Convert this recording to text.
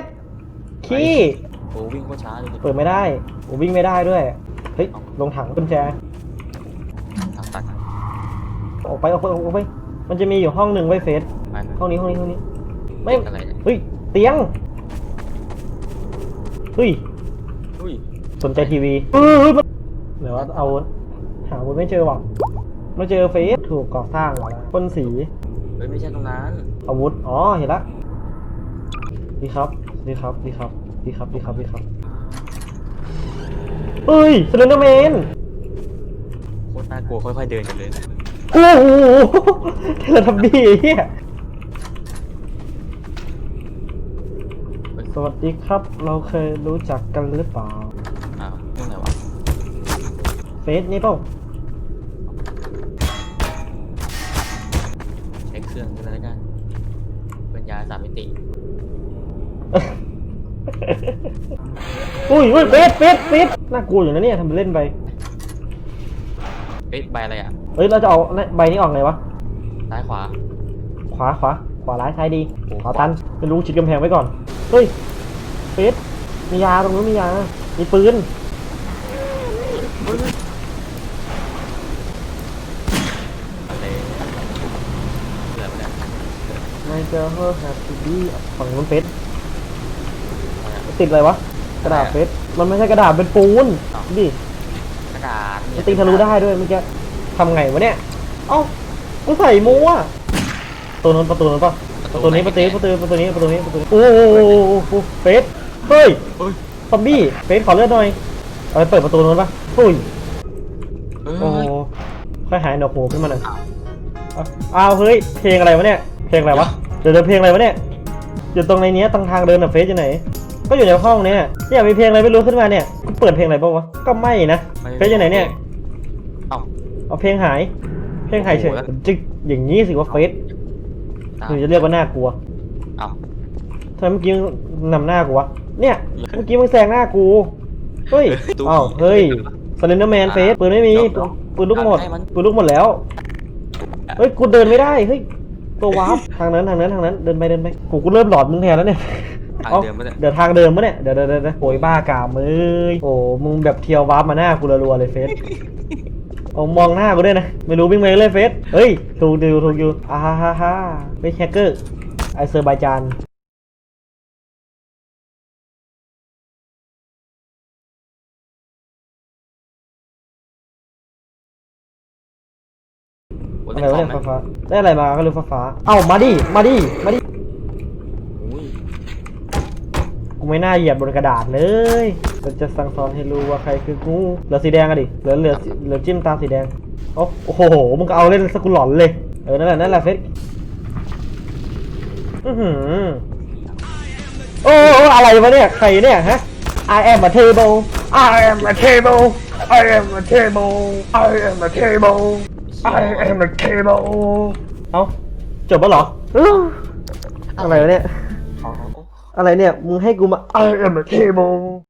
ฟขี้โอ้วิ่งโคตรช้าเลยเปิดไม่ได้โอ้วิ่งไม่ได้ด้วย เฮ้ย ลงถังกุญแจ ทางตัดออกไปออกไปออกไป มันจะมีอยู่ห้องหนึ่งไว้เฟสไปห้องนี้ห้องนี้ห้องนี้ ไม่ อะไรเนี่ยเฮ้ย เตียง เฮ้ย อุ้ยสนใจทีวีเออมันเดี๋ยวว่าเอา หาวุธไม่เจอว่ะไม่เจอเฟสถูกก่อสร้างเหรอพ่นสี เฮ้ยไม่ใช่ตรงนั้นอาวุธ อ๋อ เห็นละ ดีครับ ดีครับ ดีครับ ดีครับ ดีครับ ดีครับเฮ้ยสเลนเดอร์แมนโคตรน่ากลัวค่อยๆเดินกันเลยนะโอ้โหเทเลทับบี้เฮียสวัสดีครับ เราเคยรู้จักกันหรือเปล่าอ้าวเรื่องอะไรวะเฟซนี่เปล่าใช้เครื่องกันแล้วกันเป็นยาสามมิติ อุ้ยอุ้ยเฟซเฟซเฟซน่ากลัวอยู่นะเนี่ยทำเป็นเล่นไปเอ๊ะใบอะไรอะเฮ้ยเราจะเอาใบนี้ออกไงวะซ้ายขวา ขวาขวาขวาร้ายซ้ายดีโอ้ขวาตันไม่รู้ชิดกำแพงไว้ก่อนเฮ้ยเฟสมียาตรงนู้นมียามีปืนอะไรเกือบแล้วไม่เจอเฮอร์แฮปปี้ฝั่งนู้นเฟสอะไรอะ ติดอะไรวะกระดาษเฟสมันไม่ใช่กระดาษเป็นปูนอ้าวดิกระดาษมันตีทะลุได้ด้วยเมื่อกี้ทำไงวะเนี่ย เอ้ากูใส่มัวประตัวนู้นประตูนู้นปะประตูนี้ประตูนี้ประตูประตูนี้ประตูนี้ประตูนี้โอ้โหโอ้โหเฟสเฮ้ยเฮ้ยซอมบี้เฟสขอเลือดหน่อยเอาไปเปิดประตูนู้นปะอุ้ยเอ้โอ้โหยค่อยหายหนวกหูขึ้นมาหน่อยเอาอ้าวเฮ้ยเพลงอะไรวะเนี่ยเพลงอะไรวะเดี๋ยวเดี๋ยวเพลงอะไรวะเนี่ยอยู่ตรงในเนี้ยตรงทางเดินอะเฟสอยู่ไหน ก็อยู่ในห้องเนี้ยเนี่ยมีเพลงอะไรไม่รู้ขึ้นมาเนี่ยกูเปิดเพลงอะไรเปล่าวะก็ไม่นะเฟสอยู่ไหนเนี่ยเอ้าเอาเพลงหาย เพลงหายเฉยโอ้โหแล้วจึกอย่างนี้สิว่าเฟสตาหรือจะเรียกว่าน่ากลัวเอ้าทำไมเมื่อกี้มึงนำหน้ากูวะเนี่ยเมื่อกี้มึงแซงหน้ากูเฮ้ยตู้อ้าวเฮ้ยสเลนเดอร์แมนเฟสปืนไม่มีเดี๋ยวปืนลูกหมดให้มันปืนลูกหมดแล้วเฮ้ยกูเดินไม่ได้เฮ้ยตัววาร์ปทางนั้นทางนั้นทางนั้นเดินไปเดินไปกูกูเริ่มหลอดมึงแทนแล้วเนี่ย ทางเอ้าเดิมปะเนี่ย เดี๋ยวทางเดิมปะเนี่ย เดี๋ยวเดี๋ยวเดี๋ยวเดี๋ยวโอยบ้ากามเอ้ยโอ้มึงแบบเทียววาร์ปมาหน้ากูรัวๆเลยเฟสเอามองหน้ากูด้วยนะ ไม่รู้วิ่งไปเลยเฟสเฮ้ย ถูกอยู่ถูกอยู่อ่าฮ่าฮ่าฮ่าไม่แฮกเกอร์ไอเซอร์ไบจานโอ้ยอะเล่ไรนวะคอมเนี่ยฟ้าฟ้าไหมได้อะไรมาก็เลยฟ้าฟ้าเอ้ามาดิมาดิมาดิ อุ้ย กูไม่น่าเหยียบบนกระดาษเลยเราจะสั่งสอนให้รู้ว่าใครคือกูเหลือสีแดงอะดิเหลือเหลือเหลือจิ้มตาสีแดงโอ้โอ้โหมึงก็เอาเล่นสกุลหลอนเลยเออนั่นแหละนั่นแหละเฟสอือหือโอ้โอ้อะไรวะเนี่ยใครเนี่ยฮะ I am a table I am a table I am a table I am a table I am a table เอ้าจบแล้วเหรออื้ออะไรวะเนี่ย อะไรเนี่ย มึงให้กูมา I am a table